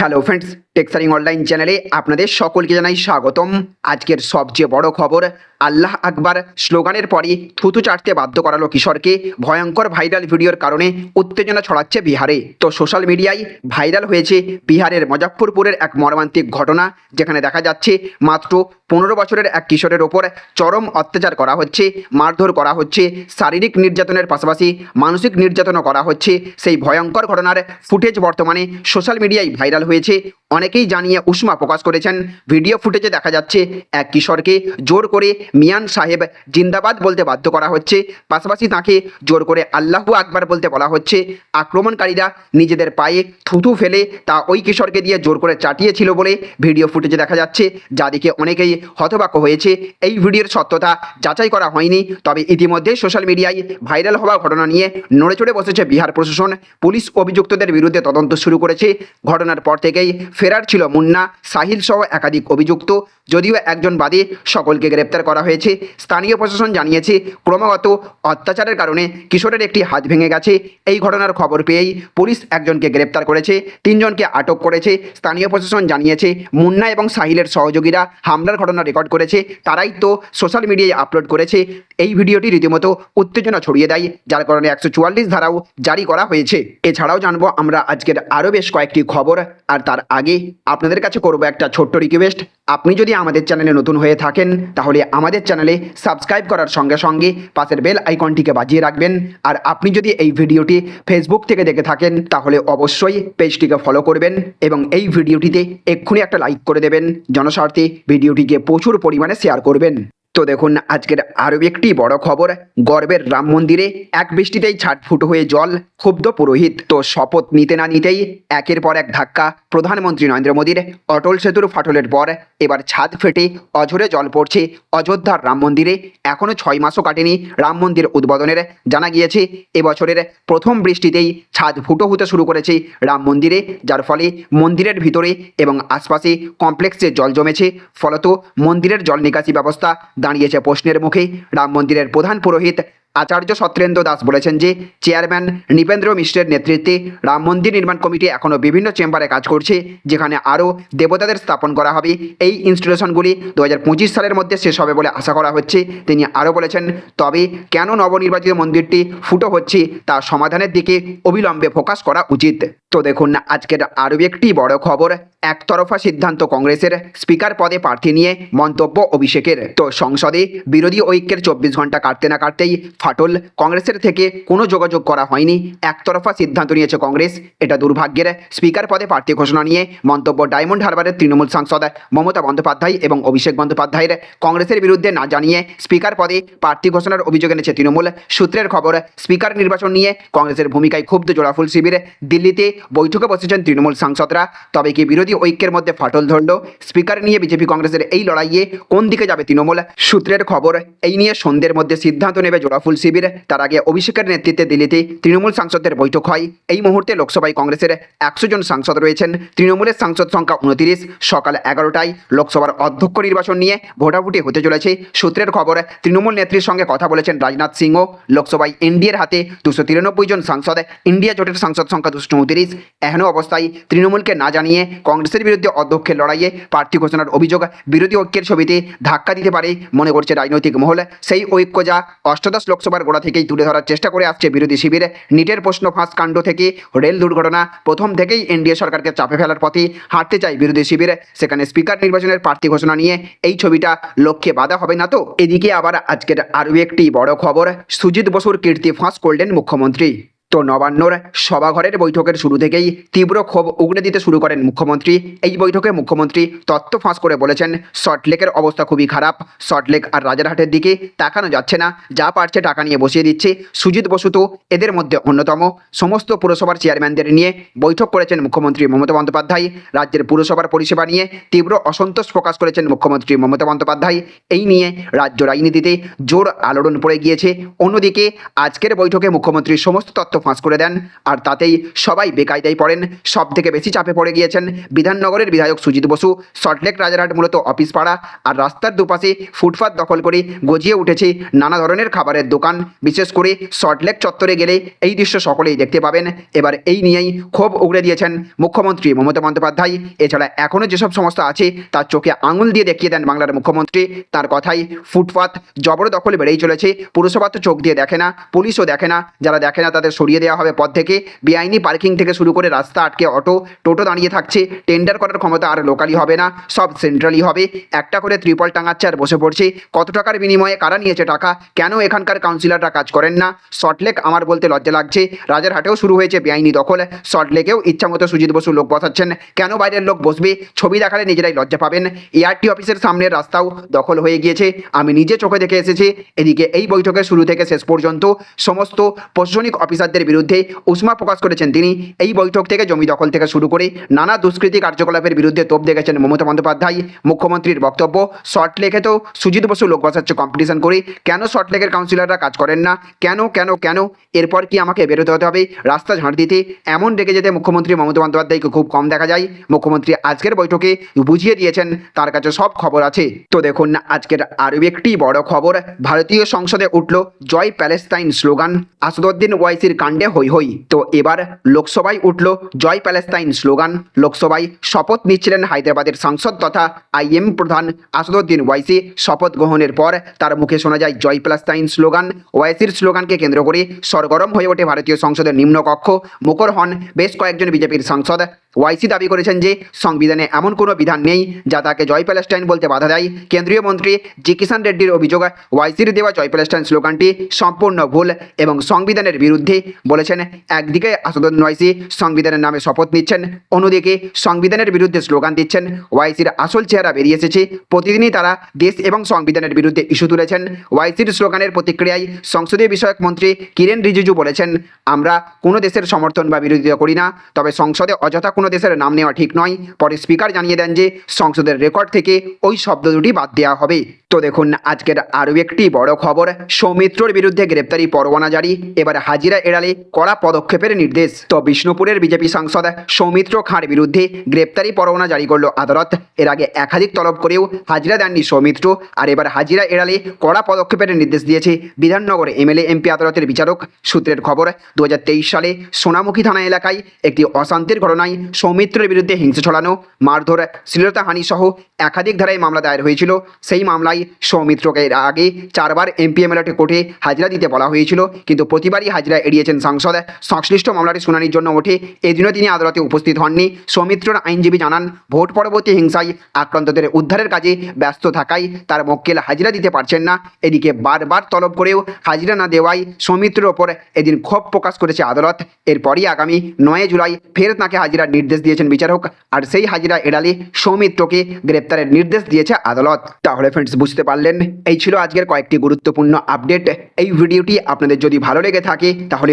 Hello friends টেক্সারিং online চ্যানেলে আপনাদের সকলকে জানাই স্বাগতম। আজকের সবচেয়ে বড় খবর আল্লাহ আকবার স্লোগানের পরই থুতু চাটতে বাধ্য করালো কিশোরকে। ভয়ঙ্কর ভাইরাল ভিডিওর কারণে উত্তেজনা ছড়াচ্ছে বিহারে। তো সোশ্যাল মিডিয়ায় ভাইরাল হয়েছে বিহারের মজফ্ফরপুরের এক মর্মান্তিক ঘটনা, যেখানে দেখা যাচ্ছে মাত্র পনেরো বছরের এক কিশোরের ওপর চরম অত্যাচার করা হচ্ছে, মারধর করা হচ্ছে, শারীরিক নির্যাতনের পাশাপাশি মানসিক নির্যাতনও করা হচ্ছে। সেই ভয়ঙ্কর ঘটনার ফুটেজ বর্তমানে সোশ্যাল মিডিয়ায় ভাইরাল হয়েছে। অনেকেই জানিয়ে উষ্মা প্রকাশ করেছেন, ভিডিও ফুটেজে দেখা যাচ্ছে এক কিশোরকে জোর করে মিয়ান সাহেব জিন্দাবাদ বলতে বাধ্য করা হচ্ছে। পাশাপাশি তাকে জোর করে আল্লাহু আকবার বলতে বলা হচ্ছে। আক্রমণকারীরা নিজেদের পায়ে থুতু ফেলে তা ওই কিশোরকে দিয়ে জোর করে চাটিয়েছিল বলে ভিডিও ফুটেজে দেখা যাচ্ছে। যা দেখে অনেকেই হতবাক হয়েছে। এই ভিডিওর সত্যতা যাচাই করা হয়নি। তবে ইতিমধ্যে সোশ্যাল মিডিয়ায় ভাইরাল হওয়া ঘটনা নিয়ে নড়ে চড়ে বসেছে বিহার প্রশাসন। পুলিশ অভিযুক্তদের বিরুদ্ধে তদন্ত শুরু করেছে। ঘটনার পর থেকেই ফেরার ছিল মুন্না, সাহিল সহ একাধিক অভিযুক্ত। যদিও একজন বাদে, সকলকে গ্রেপ্তার করা হয়েছে। স্থানীয় প্রশাসন জানিয়েছে, ক্রমাগত অত্যাচারের কারণে কিশোরের একটি হাত ভেঙে গেছে। এই ঘটনার খবর পেয়েই পুলিশ একজনকে গ্রেপ্তার করেছে, তিনজনকে আটক করেছে। স্থানীয় প্রশাসন জানিয়েছে, মুন্না এবং সাহিলের সহযোগীরা হামলার ঘটনা রেকর্ড করেছে। তারাই তো সোশ্যাল মিডিয়ায় আপলোড করেছে। এই ভিডিওটি রীতিমতো উত্তেজনা ছড়িয়ে দেয়, যার কারণে একশো চুয়াল্লিশ ধারাও জারি করা হয়েছে। এছাড়াও জানব আমরা আজকের আরও বেশ কয়েকটি খবর, আর তার আগে আপনাদের কাছে করব একটা ছোট্ট রিকোয়েস্ট আপনি যদি আমাদের চ্যানেলে নতুন হয়ে থাকেন, তাহলে আমাদের চ্যানেলে সাবস্ক্রাইব করার সঙ্গে সঙ্গে পাশের বেল আইকনটিকে বাজিয়ে রাখবেন। আর আপনি যদি এই ভিডিওটি ফেসবুক থেকে দেখে থাকেন, তাহলে অবশ্যই পেজটিকে ফলো করবেন এবং এই ভিডিওটিতে এক্ষুনি একটা লাইক করে দেবেন। জনস্বার্থে ভিডিওটিকে প্রচুর পরিমাণে শেয়ার করবেন। তো দেখুন, আজকের আরও একটি বড় খবর। গর্বের রাম মন্দিরে এক বৃষ্টিতেই ছাটফুট হয়ে জল, ক্ষুব্ধ পুরোহিত। তো শপথ নিতে না নিতেই একের পর এক ধাক্কা প্রধানমন্ত্রী নরেন্দ্র মোদীর অটল সেতুর ফাটলের পর এবার ছাদ ফেটে অঝরে জল পড়ছে অযোধ্যার রাম মন্দিরে। এখনও ছয় মাসও কাটেনি রাম মন্দির উদ্বোধনের। জানা গিয়েছে, এবছরের প্রথম বৃষ্টিতেই ছাদ ফুটো হতে শুরু করেছে রাম মন্দিরে, যার ফলে মন্দিরের ভিতরে এবং আশপাশে কমপ্লেক্সে জল জমেছে। ফলত মন্দিরের জল নিকাশি ব্যবস্থা দাঁড়িয়েছে প্রশ্নের মুখে। রাম মন্দিরের প্রধান পুরোহিত আচার্য সত্যেন্দ্র দাস বলেছেন যে চেয়ারম্যান নৃপেন্দ্র মিশ্রের নেতৃত্বে রাম মন্দির নির্মাণ কমিটি এখনও বিভিন্ন চেম্বারে কাজ করছে, যেখানে আরও দেবতাদের স্থাপন করা হবে। এই ইনস্টিটিউশনগুলি দু হাজার পঁচিশ সালের মধ্যে শেষ হবে বলে আশা করা হচ্ছে। তিনি আরও বলেছেন, তবে কেন নবনির্বাচিত মন্দিরটি ফুটো হচ্ছে তা সমাধানের দিকে অবিলম্বে ফোকাস করা উচিত? তো দেখুন, আজকের আরও একটি বড় খবর, একতরফা সিদ্ধান্ত কংগ্রেসের স্পিকার পদে প্রার্থী নিয়ে মন্তব্য অভিষেকের। তো সংসদে বিরোধী ঐক্যের চব্বিশ ঘণ্টা কাটতে না কাটতেই ফাটল কংগ্রেসের থেকে কোনো যোগাযোগ করা হয়নি। একতরফা সিদ্ধান্ত নিয়েছে কংগ্রেস। এটা দুর্ভাগ্যের। স্পিকার পদে প্রার্থী ঘোষণা নিয়ে মন্তব্য ডায়মন্ড হারবারের তৃণমূল সাংসদ মমতা বন্দ্যোপাধ্যায় এবং অভিষেক বন্দ্যোপাধ্যায়ের। কংগ্রেসের বিরুদ্ধে না জানিয়ে স্পিকার পদে প্রার্থী ঘোষণার অভিযোগ এনেছে তৃণমূল। সূত্রের খবর, স্পিকার নির্বাচন নিয়ে কংগ্রেসের ভূমিকায় ক্ষুব্ধ জোড়াফুল শিবির। দিল্লিতে বৈঠকে বসেছেন তৃণমূল সাংসদরা। তবে কি বিরোধী ঐক্যের মধ্যে ফাটল ধরল? স্পিকার নিয়ে বিজেপি কংগ্রেসের এই লড়াইয়ে কোন দিকে যাবে তৃণমূল? সূত্রের খবর, এই নিয়ে সন্ধ্যের মধ্যে সিদ্ধান্ত নেবে জোড়াফুল শিবির, তার আগে অভিষেকের নেতৃত্বে দিল্লিতে তৃণমূল সাংসদদের বৈঠক হয়। এই মুহূর্তে লোকসভায় কংগ্রেসের একশো জন সাংসদ রয়েছেন। তৃণমূলের সাংসদ সংখ্যা উনতিরিশ সকাল এগারোটায় লোকসভার অধ্যক্ষ নির্বাচন নিয়ে ভোটাভুটি হতে চলেছে। সূত্রের খবর, তৃণমূল নেত্রীর সঙ্গে কথা বলেছেন রাজনাথ সিংহ লোকসভায় এনডিএর হাতে দুশো তিরানব্বই জন সাংসদ, ইন্ডিয়া জোটের সাংসদ সংখ্যা দুশো চৌত্রিশ। এহেন অবস্থায় তৃণমূলকে না জানিয়ে কংগ্রেসের বিরুদ্ধে অধ্যক্ষের লড়াইয়ে প্রার্থী ঘোষণার অভিযোগ বিরোধী ঐক্যের ছবিতে ধাক্কা দিতে পারে, মনে করছে রাজনৈতিক মহল। সেই ঐক্য যা অষ্টাদশ লোকসভার গোড়া থেকেই তুলে ধরার চেষ্টা করে আসছে বিরোধী শিবির। নিটের প্রশ্ন ফাঁস কাণ্ড থেকে রেল দুর্ঘটনা প্রথম থেকেই এনডিএ সরকারকে চাপে ফেলার পথে হাঁটতে চায় বিরোধী শিবির। সেখানে স্পিকার নির্বাচনের প্রার্থী ঘোষণা নিয়ে এই ছবিটা লক্ষ্যে বাধা হবে না তো? এদিকে আবার আজকের আরও একটি বড় খবর, সুজিত বসুর কীর্তি ফাঁস করলেন মুখ্যমন্ত্রী। তো নবান্নর সভাঘরের বৈঠকের শুরু থেকেই তীব্র ক্ষোভ উগড়ে দিতে শুরু করেন মুখ্যমন্ত্রী। এই বৈঠকে মুখ্যমন্ত্রী তথ্য ফাঁস করে বলেছেন সল্টলেকের অবস্থা খুবই খারাপ। সল্টলেক আর রাজারহাটের দিকে তাকানো যাচ্ছে না। যা পারছে টাকা নিয়ে বসিয়ে দিচ্ছে। সুজিত বসু তো এদের মধ্যে অন্যতম। সমস্ত পুরসভার চেয়ারম্যানদের নিয়ে বৈঠক করেছেন মুখ্যমন্ত্রী মমতা বন্দ্যোপাধ্যায়। রাজ্যের পুরসভার পরিষেবা নিয়ে তীব্র অসন্তোষ প্রকাশ করেছেন মুখ্যমন্ত্রী মমতা বন্দ্যোপাধ্যায়। এই নিয়ে রাজ্য রাজনীতিতে জোর আলোড়ন পড়ে গিয়েছে। অন্যদিকে আজকের বৈঠকে মুখ্যমন্ত্রী সমস্ত তথ্য ফাঁস করে দেন। আর তাতেই সবাই বেকায়দায় পড়েন। সব থেকে বেশি চাপে পড়ে গিয়েছেন বিধাননগরের বিধায়ক সুজিত বসু। সল্টলেক রাজারহাট মূলত অফিস পাড়া। আর রাস্তার দুপাশে ফুটপাত দখল করে গজিয়ে উঠেছে নানা ধরনের খাবারের দোকান। বিশেষ করে সল্টলেক চত্বরে গেলে এই দৃশ্য সকলেই দেখতে পাবেন। এবার এই নিয়েই ক্ষোভ উগড়ে দিয়েছেন মুখ্যমন্ত্রী মমতা বন্দ্যোপাধ্যায়। এছাড়া এখনও যেসব সমস্যা আছে, তার চোখে আঙুল দিয়ে দেখিয়ে দেন বাংলার মুখ্যমন্ত্রী। তার কথাই ফুটপাত জবরদখল বেড়েই চলেছে। পুরসভা তো চোখ দিয়ে দেখে না, পুলিশও দেখে না। যারা দেখে না তাদের সরিয়ে দেওয়া হবে পদ থেকে। বেআইনি পার্কিং থেকে শুরু করে রাস্তা আটকে অটো টোটো দাঁড়িয়ে থাকছে। টেন্ডার করার ক্ষমতা আর লোকালি হবে না, সব সেন্ট্রালি হবে। একটা করে ত্রিপল টাঙাচ্ছে আর বসে পড়ছে। কত টাকার বিনিময়ে কারা নিয়েছে টাকা? কেন এখানকার কাউন্সিলররা কাজ করেন না? সল্টলেক আমার বলতে লজ্জা লাগছে। রাজারহাটেও শুরু হয়েছে বেআইনি দখল। সল্টলেকেও ইচ্ছামতো সুজিত বসু লোক বসাচ্ছেন। কেন বাইরের লোক বসবে? ছবি দেখালে নিজেরাই লজ্জা পাবেন। এআরটি অফিসের সামনের রাস্তাও দখল হয়ে গিয়েছে। আমি নিজে চোখে দেখে এসেছি। এদিকে এই বৈঠকের শুরু থেকে শেষ পর্যন্ত সমস্ত প্রশাসনিক অফিসারদের বিরুদ্ধে উষ্মা প্রকাশ করেছেন তিনি। এই বৈঠক থেকে জমি দখল থেকে শুরু করে নানা দুষ্কৃতী কার্যকলাপের বিরুদ্ধে তোপ দেখেছেন মমতা বন্দ্যোপাধ্যায়। মুখ্যমন্ত্রীর বক্তব্য শর্টলেকে তো সুজিত বসু লোক বসাচ্ছে কম্পিটিশন করে। কেন শর্টলেকের কাউন্সিলররা কাজ করেন না? কেন কেন কেন? এরপর কি আমাকে বেরোতে হতে হবে? রাস্তা ঝাঁট দিতে এমন ডেকে যেতে মুখ্যমন্ত্রী মমতা বন্দ্যোপাধ্যায়কে খুব কম দেখা যায়। মুখ্যমন্ত্রী আজকের বৈঠকে বুঝিয়ে দিয়েছেন, তার কাছে সব খবর আছে। তো দেখুন না আজকের আরও একটি বড় খবর। ভারতীয় সংসদে উঠল জয় প্যালেস্তাইন স্লোগান। আসাদুদ্দিন ওয়াইসির কাণ্ডে হই হই। তো এবার লোকসভায় উঠল জয় প্যালেস্তাইন স্লোগান। লোকসভায় শপথ নিচ্ছিলেন হায়দ্রাবাদের সাংসদ তথা আইএম প্রধান আসাদুদ্দিন ওয়াইসি। শপথ গ্রহণের পর তার মুখে শোনা যায় জয় প্যালেস্তাইন স্লোগান। ওয়াইসির স্লোগানকে কেন্দ্র করে সরগরম হয়ে ওঠে ভারতীয় সংসদের নিম্নকক্ষ। মুখর হন বেশ কয়েকজন বিজেপির সাংসদ। ওয়াইসি দাবি করেছেন যে সংবিধানে এমন কোনো বিধান নেই যা তাকে জয় প্যালেস্টাইন বলতে বাধা দেয়। কেন্দ্রীয় মন্ত্রী জি কিষান রেড্ডির অভিযোগ, ওয়াইসির দেওয়া জয় প্যালেস্টাইন স্লোগানটি সম্পূর্ণ ভুল এবং সংবিধানের বিরুদ্ধে বলেছেন, একদিকে আসাদুদ্দিন ওয়াইসি সংবিধানের নামে শপথ নিচ্ছেন, অন্যদিকে সংবিধানের বিরুদ্ধে স্লোগান দিচ্ছেন। ওয়াইসির আসল চেহারা বেরিয়ে এসেছে, প্রতিদিনই তারা দেশ এবং সংবিধানের বিরুদ্ধে ইস্যু তুলেছেন। ওয়াইসির স্লোগানের প্রতিক্রিয়ায় সংসদীয় বিষয়ক মন্ত্রী কিরেন রিজিজু বলেছেন, আমরা কোনো দেশের সমর্থন বা বিরোধিতা করি না, তবে সংসদে অযথা কোনো দেশের নাম নেওয়া ঠিক নয়। পরে স্পিকার জানিয়ে দেন যে, সংসদের রেকর্ড থেকে ওই শব্দ দুটি বাদ দেওয়া হবে। তো দেখুন, আজকের আরও একটি বড় খবর। সৌমিত্রর বিরুদ্ধে গ্রেপ্তারি পরোয়ানা জারি। এবার হাজিরা এড়ালে কড়া পদক্ষেপের নির্দেশ। তো বিষ্ণুপুরের বিজেপি সাংসদ সৌমিত্র খাঁর বিরুদ্ধে গ্রেপ্তারি পরোয়ানা জারি করল আদালত। এর আগে একাধিক তলব করেও হাজিরা দেননি সৌমিত্র। আর এবার হাজিরা এড়ালে কড়া পদক্ষেপের নির্দেশ দিয়েছে বিধাননগর এমএলএ এমপি আদালতের বিচারক। সূত্রের খবর দু হাজার তেইশ সালে সোনামুখী থানা এলাকায় একটি অশান্তির ঘটনায় সৌমিত্রের বিরুদ্ধে হিংসা ছড়ানো, মারধর শ্লীলতাহানি সহ একাধিক ধারায় মামলা দায়ের হয়েছিল। সেই মামলায় সৌমিত্রকে আগে চারবার এমপি এমএলএ কোর্টে হাজিরা দিতে বলা হয়েছিল, কিন্তু প্রতিবারই হাজিরা এড়িয়েছেন সাংসদ সংশ্লিষ্ট মামলাটি শুনানির জন্য ওঠে। এদিনও তিনি আদালতে উপস্থিত হননি। সৌমিত্রর আইনজীবী জানান, ভোট পরবর্তী হিংসায় আক্রান্তদের উদ্ধারের কাজে ব্যস্ত থাকায় তার মক্কেল হাজিরা দিতে পারছেন না। এদিকে বারবার তলব করেও হাজিরা না দেওয়ায় সৌমিত্রের ওপর এদিন ক্ষোভ প্রকাশ করেছে আদালত। এরপরই আগামী নয় জুলাই ফের তাকে হাজিরার নির্দেশ দিয়েছেন বিচারক। আর সেই হাজিরা এড়ালে সৌমিত্রকে গ্রেপ্তারের নির্দেশ দিয়েছে আদালত। তাহলে ফ্রেন্ডস বুঝতে পারলেন। এই ছিল আজকের কয়েকটি গুরুত্বপূর্ণ আপডেট এই ভিডিওটি আপনাদের যদি ভালো লেগে থাকে, তাহলে